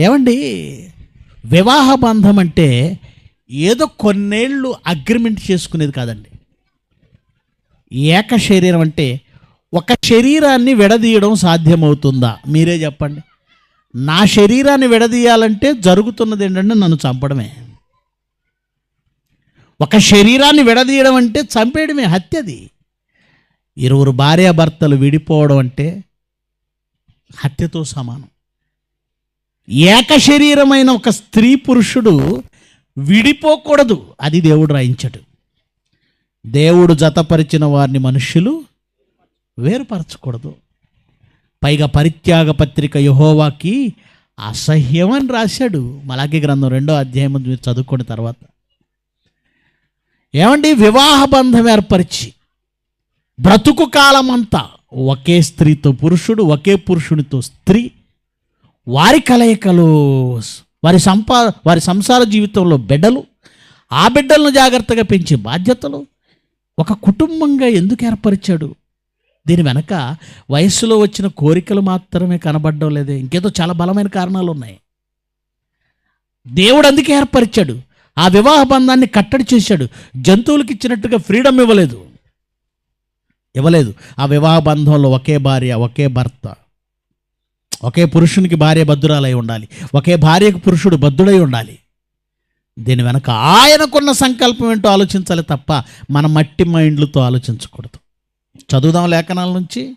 ఏమండి? వివాహ బంధం అంటే ఏదో కొన్నేళ్ళు అగ్రిమెంట్ చేసుకునేది కాదండి. ఏక శరీరం అంటే ఒక శరీరాన్ని విడదీయడం సాధ్యమవుతుందా? మీరే చెప్పండి. నా శరీరాన్ని విడదీయాలంటే జరుగుతున్నది ఏంటంటే నన్ను చంపడమే. ఒక శరీరాన్ని విడదీయడం అంటే చంపేయడమే హత్యది. ఇరువురు భార్యాభర్తలు విడిపోవడం అంటే హత్యతో సమానం. ఏక శరీరమైన ఒక స్త్రీ పురుషుడు విడిపోకూడదు. అది దేవుడు రాయించడు. దేవుడు జతపరిచిన వారిని మనుష్యులు వేరుపరచకూడదు. పైగా పరిత్యాగ పత్రిక యహోవాకి అసహ్యం అని రాశాడు. మలాకి గ్రంథం రెండో అధ్యాయం మీరు చదువుకున్న తర్వాత. ఏమండి? వివాహ బంధం ఏర్పరిచి బ్రతుకు కాలమంతా ఒకే స్త్రీతో పురుషుడు ఒకే పురుషునితో స్త్రీ వారి కలయికలు వారి సంపా వారి సంసార జీవితంలో బిడ్డలు ఆ బిడ్డలను జాగ్రత్తగా పెంచే బాధ్యతలు ఒక కుటుంబంగా ఎందుకు ఏర్పరిచాడు? దీని వెనక వయస్సులో వచ్చిన కోరికలు మాత్రమే కనబడడం లేదే. ఇంకేదో చాలా బలమైన కారణాలు ఉన్నాయి. దేవుడు అందుకే ఏర్పరిచాడు. ఆ వివాహ బంధాన్ని కట్టడి చేశాడు. జంతువులకి ఇచ్చినట్టుగా ఫ్రీడమ్ ఇవ్వలేదు. ఇవ్వలేదు. ఆ వివాహ బంధంలో ఒకే భార్య ఒకే భర్త. ఒకే పురుషునికి భార్య బద్దురాలై ఉండాలి. ఒకే భార్యకు పురుషుడు బద్ధుడై ఉండాలి. దీని వెనక ఆయనకున్న సంకల్పం ఏంటో ఆలోచించాలి తప్ప మన మట్టి మైండ్లతో ఆలోచించకూడదు. చదువుదాం లేఖనాల నుంచి.